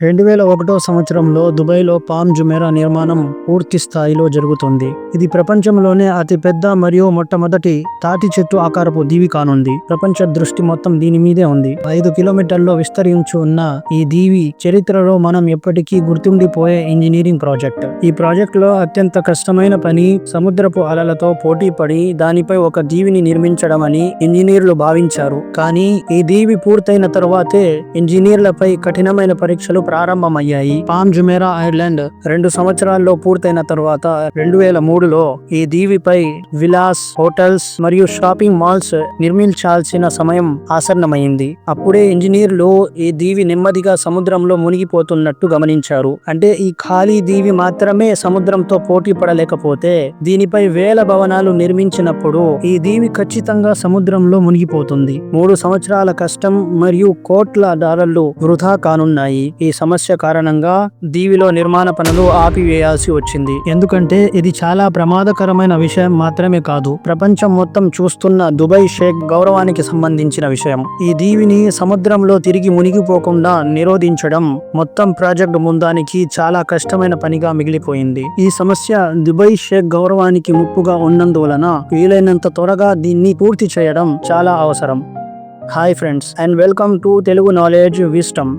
రెండు వేల ఒకటో సంవత్సరంలో దుబాయ్లో పామ్ జుమేరా నిర్మాణం పూర్తి స్థాయిలో జరుగుతుంది. ఇది ప్రపంచంలోనే అతి పెద్ద మరియు మొట్టమొదటి తాటి చెట్టు ఆకారపు దీవి కానుంది. ప్రపంచ దృష్టి మొత్తం దీని మీదే ఉంది. ఐదు కిలోమీటర్లో విస్తరించి ఉన్న ఈ దీవి చరిత్రలో మనం ఎప్పటికీ గుర్తుండిపోయే ఇంజనీరింగ్ ప్రాజెక్ట్. ఈ ప్రాజెక్ట్లో అత్యంత కష్టమైన పని సముద్రపు అలలతో పోటీ పడి దానిపై ఒక దీవిని నిర్మించడం అని ఇంజనీర్లు భావించారు. కానీ ఈ దీవి పూర్తయిన తరువాతే ఇంజనీర్లపై కఠినమైన పరీక్షలు ప్రారంభమయ్యాయి. పామ్ జుమేరా ఐర్లాండ్ రెండు సంవత్సరాల్లో పూర్తయిన తరువాత రెండు వేల మూడులో ఈ దీవిపై విలాస్ హోటల్స్ మరియు షాపింగ్ మాల్స్ నిర్మించాల్సిన సమయం ఆసన్నమైంది. అప్పుడే ఇంజనీర్లు ఈ దీవి నెమ్మదిగా సముద్రంలో మునిగిపోతున్నట్టు గమనించారు. అంటే ఈ ఖాళీ దీవి మాత్రమే సముద్రంతో పోటీ పడలేకపోతే దీనిపై వేల భవనాలు నిర్మించినప్పుడు ఈ దీవి ఖచ్చితంగా సముద్రంలో మునిగిపోతుంది. మూడు సంవత్సరాల కష్టం మరియు కోట్ల డాలర్లు వృధా కానున్నాయి. ఈ సమస్య కారణంగా దీవిలో నిర్మాణ పనులు ఆపివేయాల్సి వచ్చింది. ఎందుకంటే ఇది చాలా ప్రమాదకరమైన విషయం మాత్రమే కాదు. ప్రపంచం మొత్తం చూస్తున్న దుబాయ్ షేక్ గౌరవానికి సంబంధించిన విషయం. ఈ దీవిని సముద్రంలో తిరిగి మునిగిపోకుండా నిరోధించడం మొత్తం ప్రాజెక్ట్ ముందానికి చాలా కష్టమైన పనిగా మిగిలిపోయింది. ఈ సమస్య దుబాయ్ షేక్ గౌరవానికి ముప్పుగా ఉన్నందువలన వీలైనంత త్వరగా దీన్ని పూర్తి చేయడం చాలా అవసరం. Hi friends and welcome to Telugu knowledge wisdom.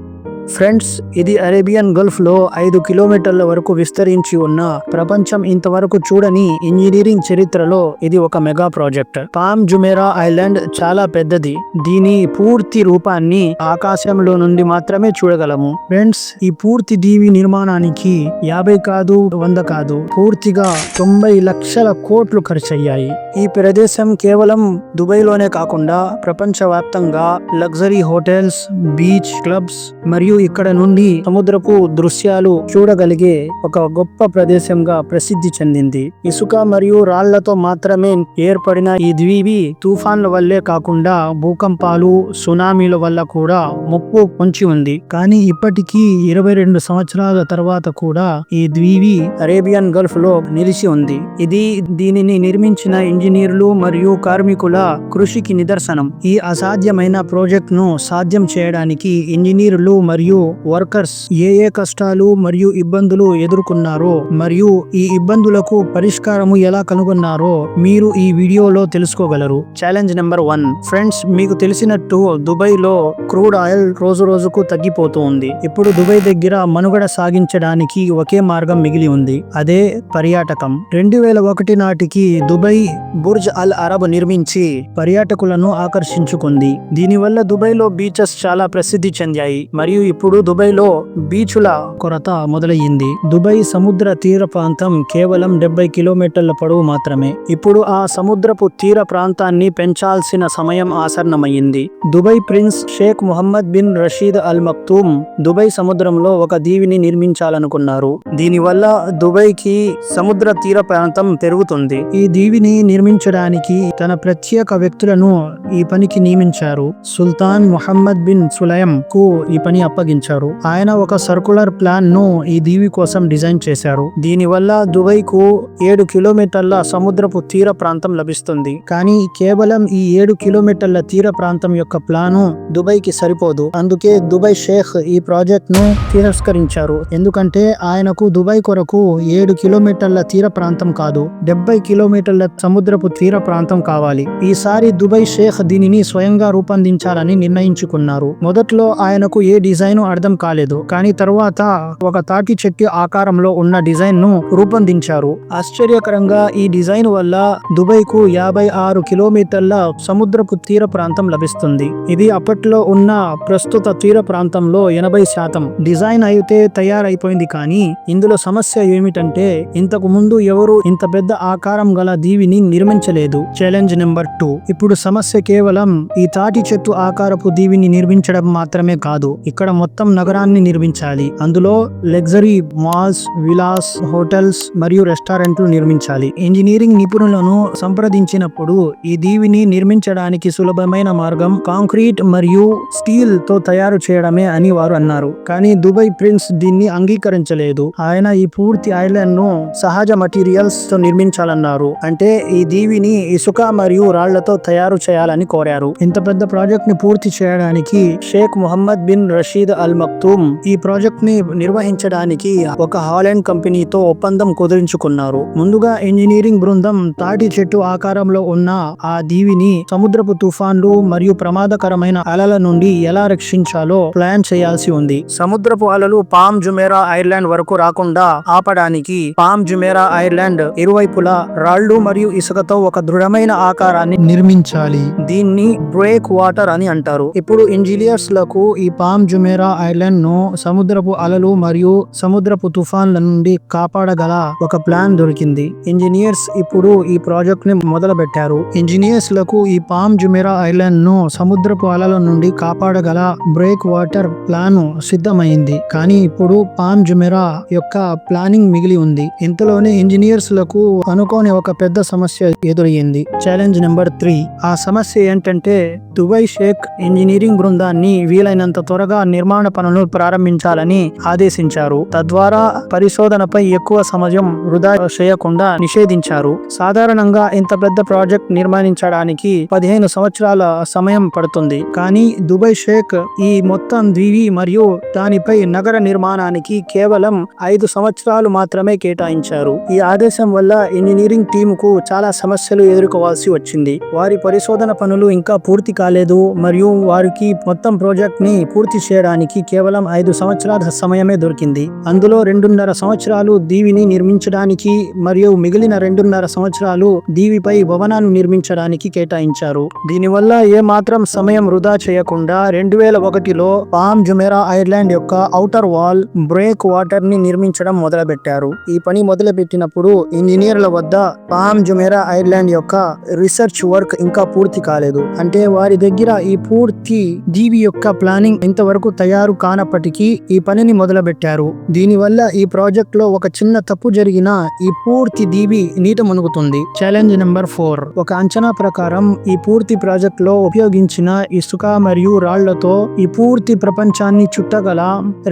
Friends ఇది అరేబియన్ గల్ఫ్లో ఐదు కిలోమీటర్ల వరకు విస్తరించి ఉన్న ప్రపంచం ఇంతవరకు చూడని ఇంజనీరింగ్ చరిత్రలో ఇది ఒక mega project. Palm Jumeirah island చాలా పెద్దది. దీని పూర్తి రూపాన్ని ఆకాశంలో నుండి మాత్రమే చూడగలము. ఫ్రెండ్స్ ఈ పూర్తి దీవి నిర్మాణానికి యాభై కాదు వంద కాదు పూర్తిగా తొంభై లక్షల కోట్లు ఖర్చయ్యాయి. ఈ ప్రదేశం కేవలం దుబాయ్లోనే కాకుండా ప్రపంచవ్యాప్తంగా లగ్జరీ హోటల్స్ బీచ్ క్లబ్స్ మరియు ఇక్కడ నుండి సముద్రపు దృశ్యాలు చూడగలిగే ఒక గొప్ప ప్రదేశంగా ప్రసిద్ధి చెందింది. ఇసుక మరియు రాళ్ళతో మాత్రమే ఏర్పడిన ఈ ద్వీపి తుఫాన్ల వల్లే కాకుండా భూకంపాలు సునామీల వల్ల కూడా ముప్పు పొంచి ఉంది. కానీ ఇప్పటికీ ఇరవై రెండు సంవత్సరాల తర్వాత కూడా ఈ ద్వీపి అరేబియన్ గల్ఫ్లో నిలిచి ఉంది. ఇది దీనిని నిర్మించిన ఇంజనీర్లు మరియు కార్మికుల కృషికి నిదర్శనం. ఈ అసాధ్యమైన ప్రాజెక్ట్ను సాధ్యం చేయడానికి ఇంజనీర్లు మరియు వర్కర్స్ ఏ ఏ కష్టాలు మరియు ఇబ్బందులు ఎదుర్కొన్నారో మరియు ఈ ఇబ్బందులకు పరిష్కారము ఎలా కనుగొన్నారో మీరు ఈ వీడియోలో తెలుసుకోగలరు. Challenge number one. ఫ్రెండ్స్ మీకు తెలిసినట్టు దుబాయ్లో క్రూడ్ ఆయిల్ రోజు రోజుకు తగ్గిపోతూ ఉంది ఇప్పుడు దుబాయ్ దగ్గర మనుగడ సాగించడానికి ఒకే మార్గం మిగిలి ఉంది. అదే పర్యాటకం. రెండు వేల ఒకటి నాటికి దుబాయ్ బుర్జ్ అల్ అరబ్ నిర్మించి పర్యాటకులను ఆకర్షించుకుంది. దీనివల్ల దుబాయ్లో బీచెస్ చాలా ప్రసిద్ధి చెందాయి. మరియు ఇప్పుడు దుబాయ్లో బీచ్ల బీచుల కొరత మొదలయ్యింది. దుబాయ్ సముద్ర తీర ప్రాంతం కేవలం డెబ్బై కిలోమీటర్ల పొడవు మాత్రమే. ఇప్పుడు ఆ సముద్రపు తీర ప్రాంతాన్ని పెంచాల్సిన సమయం ఆసన్నమైంది. Dubai prince Sheikh Mohammed bin Rashid Al Maktoum Dubai సముద్రంలో ఒక దీవిని నిర్మించాలనుకున్నారు. దీనివల్ల దుబాయ్కి సముద్ర తీర ప్రాంతం పెరుగుతుంది. ఈ దీవిని నిర్మించడానికి తన ప్రత్యేక వ్యక్తులను ఈ పనికి నియమించారు. సుల్తాన్ మొహమ్మద్ బిన్ సులయం కు ఈ పని కొనసాగించారు. ఆయన ఒక సర్కులర్ ప్లాన్ను ఈ దీవి కోసం డిజైన్ చేశారు. దీనివల్ల దుబాయ్కు ఏడు కిలోమీటర్ల సముద్రపు తీర ప్రాంతం లభిస్తుంది. కానీ కేవలం ఈ ఏడు కిలోమీటర్ల తీర ప్రాంతం యొక్క ప్లాను దుబాయ్కి సరిపోదు. అందుకే దుబాయ్ షేక్ ఈ ప్రాజెక్ట్ను తిరస్కరించారు. ఎందుకంటే ఆయనకు దుబాయ్ కొరకు ఏడు కిలోమీటర్ల తీర ప్రాంతం కాదు డెబ్బై కిలోమీటర్ల సముద్రపు తీర ప్రాంతం కావాలి. ఈసారి దుబాయ్ షేక్ దీనిని స్వయంగా రూపొందించాలని నిర్ణయించుకున్నారు. మొదట్లో ఆయనకు ఏ డిజైన్ అర్థం కాలేదు. కానీ తరువాత ఒక తాటి చెట్టు ఆకారంలో ఉన్న డిజైన్ను రూపొందించారు. ఆశ్చర్యకరంగా ఈ డిజైన్ వల్ల దుబాయ్కు యాభై ఆరు కిలోమీటర్ల సముద్రపు తీర ప్రాంతం లభిస్తుంది. ఇది అప్పట్లో ఉన్న ప్రస్తుత తీర ప్రాంతంలో ఎనభై శాతం. డిజైన్ అయితే తయారైపోయింది కానీ ఇందులో సమస్య ఏమిటంటే ఇంతకు ముందు ఎవరు ఇంత పెద్ద ఆకారం గల దీవిని నిర్మించలేదు. Challenge number two. ఇప్పుడు సమస్య కేవలం ఈ తాటి చెట్టు ఆకారపు దీవిని నిర్మించడం మాత్రమే కాదు. ఇక్కడ మొత్తం నగరాన్ని నిర్మించాలి. అందులో లగ్జరీ మాల్స్ విలాస్ హోటల్స్ మరియు రెస్టారెంట్లు నిర్మించాలి. ఇంజనీరింగ్ నిపుణులను సంప్రదించినప్పుడు ఈ దీవిని నిర్మించడానికి సులభమైన మార్గం కాంక్రీట్ మరియు స్టీల్తో తయారు చేయడమే అని వారు అన్నారు. కానీ దుబాయ్ ప్రిన్స్ దీన్ని అంగీకరించలేదు. ఆయన ఈ పూర్తి ఐలాండ్ను సహజ మటీరియల్స్తో నిర్మించాలన్నారు. అంటే ఈ దీవిని ఇసుక మరియు రాళ్ళతో తయారు చేయాలని కోరారు. ఇంత పెద్ద ప్రాజెక్ట్ని పూర్తి చేయడానికి Sheikh Muhammad bin Rashid Saeed Al Maktoum ఈ ప్రాజెక్ట్ని నిర్వహించడానికి ఒక హాలాండ్ కంపెనీతో ఒప్పందం కుదిరించుకున్నారు. ముందుగా ఇంజనీరింగ్ బృందం తాటి చెట్టు ఆకారంలో ఉన్న ఆ దీవిని సముద్రపు తుఫాన్లు మరియు ప్రమాదకరమైన అలల నుండి ఎలా రక్షించాలో ప్లాన్ చేయాల్సి ఉంది. సముద్రపు అలలు పామ్ జుమేరా ఐర్లాండ్ వరకు రాకుండా ఆపడానికి పామ్ జుమేరా ఐర్లాండ్ ఇరువైపులా రాళ్ళు మరియు ఇసుకతో ఒక దృఢమైన ఆకారాన్ని నిర్మించాలి. దీన్ని బ్రేక్ వాటర్ అని అంటారు. ఇప్పుడు ఇంజనీర్స్లకు ఈ పామ్ జుమేరా ఐలాండ్ను సముద్రపు అలలు మరియు సముద్రపు తుఫాన్ల నుండి కాపాడగల ఒక ప్లాన్ దొరికింది. ఇంజనీర్స్ ఇప్పుడు ఈ ప్రాజెక్ట్ని మొదలు పెట్టారు ఇంజనీర్స్లకు ఈ పామ్ జుమెరా ఐలాండ్ను సముద్రపు అలల నుండి కాపాడగల బ్రేక్ వాటర్ ప్లాన్ సిద్ధమైంది. కానీ ఇప్పుడు పామ్ జుమెరా యొక్క ప్లానింగ్ మిగిలి ఉంది. ఇంతలోనే ఇంజనీర్స్లకు అనుకోని ఒక పెద్ద సమస్య ఎదురయ్యింది. Challenge number three. ఆ సమస్య ఏంటంటే దుబాయ్ షేక్ ఇంజనీరింగ్ బృందాన్ని వీలైనంత త్వరగా నిర్మాణ నిర్మాణ పనులు ప్రారంభించాలని ఆదేశించారు. తద్వారా పరిశోధనపై ఎక్కువ సమయం వృధా చేయకుండా నిషేధించారు. సాధారణంగా ఇంత పెద్ద ప్రాజెక్ట్ నిర్మాణించడానికి పదిహేను సంవత్సరాల సమయం పడుతుంది. కానీ దుబాయ్ షేక్ ఈ మొత్తం ద్వీవి మరియు దానిపై నగర నిర్మాణానికి కేవలం ఐదు సంవత్సరాలు మాత్రమే కేటాయించారు. ఈ ఆదేశం వల్ల ఇంజనీరింగ్ టీమ్కు చాలా సమస్యలు ఎదుర్కోవాల్సి వచ్చింది. వారి పరిశోధన పనులు ఇంకా పూర్తి కాలేదు మరియు వారికి మొత్తం ప్రాజెక్ట్ని పూర్తి చేయడానికి కేవలం ఐదు సంవత్సరాల సమయమే దొరికింది. అందులో రెండున్నర సంవత్సరాలు దీవిని నిర్మించడానికి మరియు మిగిలిన రెండున్నర సంవత్సరాలు దీవిపై భవనాన్ని నిర్మించడానికి కేటాయించారు. దీనివల్ల ఏ మాత్రం సమయం వృధా చేయకుండా రెండు వేల ఒకటిలో పామ్ జుమేరా ఐర్లాండ్ యొక్క ఔటర్ వాల్ బ్రేక్ వాటర్ని నిర్మించడం మొదలుపెట్టారు. ఈ పని మొదలుపెట్టినప్పుడు ఇంజనీర్ల వద్ద పామ్ జుమేరా ఐర్లాండ్ యొక్క రీసెర్చ్ వర్క్ ఇంకా పూర్తి కాలేదు. అంటే వారి దగ్గర ఈ పూర్తి దీవి యొక్క ప్లానింగ్ ఇంతవరకు తయారు కానప్పటికీ ఈ పనిని మొదలుపెట్టారు. దీనివల్ల ఈ ప్రాజెక్ట్లో ఒక చిన్న తప్పు జరిగినా ఈ పూర్తి దీవి నీట మునుగుతుంది. Challenge number four. ఒక అంచనా ప్రకారం ఈ పూర్తి ప్రాజెక్ట్లో ఉపయోగించిన ఇసుక మరియు రాళ్ళతో ఈ పూర్తి ప్రపంచాన్ని చుట్టగల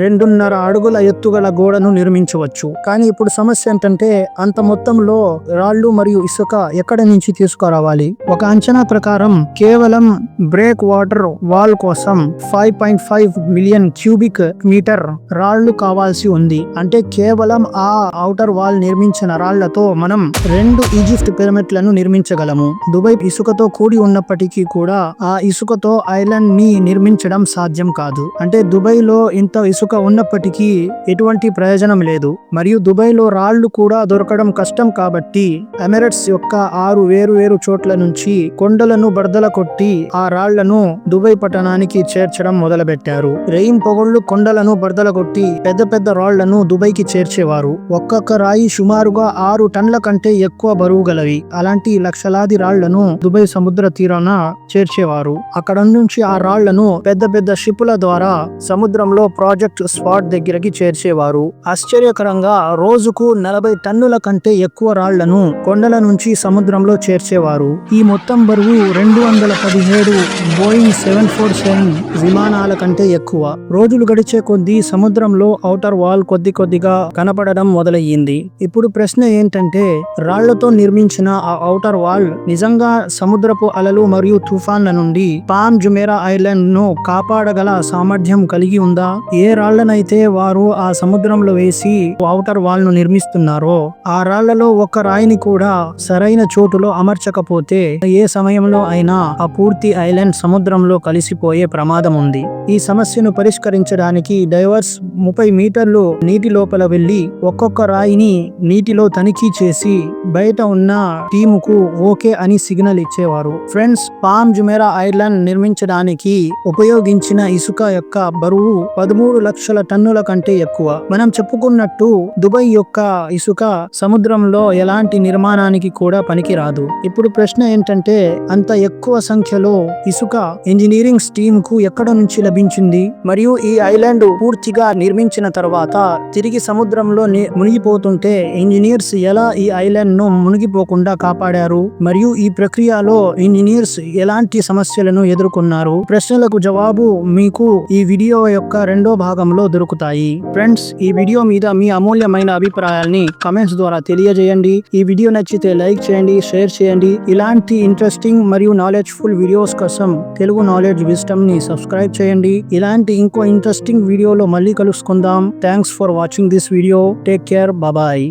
రెండున్నర అడుగుల ఎత్తుగల గోడను నిర్మించవచ్చు. కానీ ఇప్పుడు సమస్య ఏంటంటే అంత మొత్తంలో రాళ్ళు మరియు ఇసుక ఎక్కడి నుంచి తీసుకురావాలి? ఒక అంచనా ప్రకారం కేవలం బ్రేక్ వాటర్ వాల్ కోసం five point five million cubic metre రాళ్ళు కావాల్సి ఉంది. అంటే కేవలం ఆ ఔటర్ వాల్ నిర్మించిన రాళ్ళతో మనం రెండు ఈజిప్ట్ పిరమిడ్లను నిర్మించగలము. దుబాయ్ ఇసుకతో కూడి ఉన్నప్పటికీ కూడా ఆ ఇసుకతో ఐలాండ్ని నిర్మించడం సాధ్యం కాదు. అంటే దుబాయ్లో ఇంత ఇసుక ఉన్నప్పటికీ ఎటువంటి ప్రయోజనం లేదు. మరియు దుబాయ్లో రాళ్ళు కూడా దొరకడం కష్టం కాబట్టి ఎమిరేట్స్ యొక్క ఆరు వేరు వేరు చోట్ల నుంచి కొండలను బడదల కొట్టి ఆ రాళ్ళను దుబాయ్ పట్టణానికి చేర్చడం మొదలుపెట్టారు. రెయిన్ పొగళ్ళు కొండలను బడదలగొట్టి కొట్టి పెద్ద పెద్ద రాళ్ళను దుబాయ్కి చేర్చేవారు. ఒక్కొక్క రాయి సుమారుగా ఆరు టన్ల కంటే ఎక్కువ బరువు గలవి. అలాంటి లక్షలాది రాళ్ళను దుబాయ్ సముద్ర తీరాన చేర్చేవారు. అక్కడ నుంచి ఆ రాళ్ళను పెద్ద పెద్ద షిప్పుల ద్వారా సముద్రంలో ప్రాజెక్ట్ స్పాట్ దగ్గరికి చేర్చేవారు. ఆశ్చర్యకరంగా రోజుకు నలభై టన్నుల కంటే ఎక్కువ రాళ్ళను కొండల నుంచి సముద్రంలో చేర్చేవారు. ఈ మొత్తం బరువు రెండు వందల పదిహేడు బోయింగ్ సెవెన్ ఫోర్ సెవెన్ విమానాల కంటే ఎక్కువ. రోజులు గడిచే కొద్దీ సముద్రంలో ఔటర్ వాల్ కొద్ది కొద్దిగా కనపడడం మొదలయ్యింది. ఇప్పుడు ప్రశ్న ఏంటంటే రాళ్ళతో నిర్మించిన ఆ ఔటర్ వాల్ నిజంగా సముద్రపు అలలు మరియు తుఫాన్ల నుండి పామ్ జుమేరా ఐలాండ్ను కాపాడగల సామర్థ్యం కలిగి ఉందా? ఏ రాళ్ళనైతే వారు ఆ సముద్రంలో వేసి ఔటర్ వాల్ను నిర్మిస్తున్నారో ఆ రాళ్ళలో ఒక రాయిని కూడా సరైన చోటులో అమర్చకపోతే ఏ సమయంలో అయినా ఆ పూర్తి ఐలాండ్ సముద్రంలో కలిసిపోయే ప్రమాదం ఉంది. ఈ సమస్యను పరిష్కరించడానికి డైవర్స్ ముప్పై మీటర్లు నీటి లోపల వెళ్ళి ఒక్కొక్క రాయిని నీటిలో తనిఖీ చేసి బయట ఉన్న టీముకు ఓకే అని సిగ్నల్ ఇచ్చేవారు. ఫ్రెండ్స్ పామ్ జుమేరా ఐర్లాండ్ నిర్మించడానికి ఉపయోగించిన ఇసుక యొక్క బరువు పదమూడు లక్షల టన్నుల కంటే ఎక్కువ. మనం చెప్పుకున్నట్టు దుబాయ్ యొక్క ఇసుక సముద్రంలో ఎలాంటి నిర్మాణానికి కూడా పనికిరాదు. ఇప్పుడు ప్రశ్న ఏంటంటే అంత ఎక్కువ సంఖ్యలో ఇసుక ఇంజనీరింగ్ స్టీమ్కు ఎక్కడ నుంచి లభించింది? మరియు ఈ ఐలాండ్ పూర్తిగా నిర్మించిన తర్వాత తిరిగి సముద్రంలో మునిగిపోతుంటే ఇంజనీర్స్ ఎలా ఈ ఐలాండ్ను మునిగిపోకుండా కాపాడారు? మరియు ఈ ప్రక్రియలో ఇంజనీర్స్ ఎలాంటి సమస్యలను ఎదుర్కొన్నారు? ప్రశ్నలకు జవాబు మీకు ఈ వీడియో యొక్క రెండో భాగంలో దొరుకుతాయి. ఫ్రెండ్స్ ఈ వీడియో మీద మీ అమూల్యమైన అభిప్రాయాల్ని కమెంట్స్ ద్వారా తెలియజేయండి. ఈ వీడియో నచ్చితే లైక్ చేయండి షేర్ చేయండి. ఇలాంటి ఇంట్రెస్టింగ్ మరియు నాలెడ్జ్ఫుల్ వీడియోస్ కోసం తెలుగు నాలెడ్జ్ విస్టమ్ని సబ్స్క్రైబ్ చేయండి. ఇలాంటి ఇంకో ఇంట్రెస్టింగ్ వీడియోలో మళ్ళీ కలుసుకుందాం. Thanks for watching this video take care బాబాయ్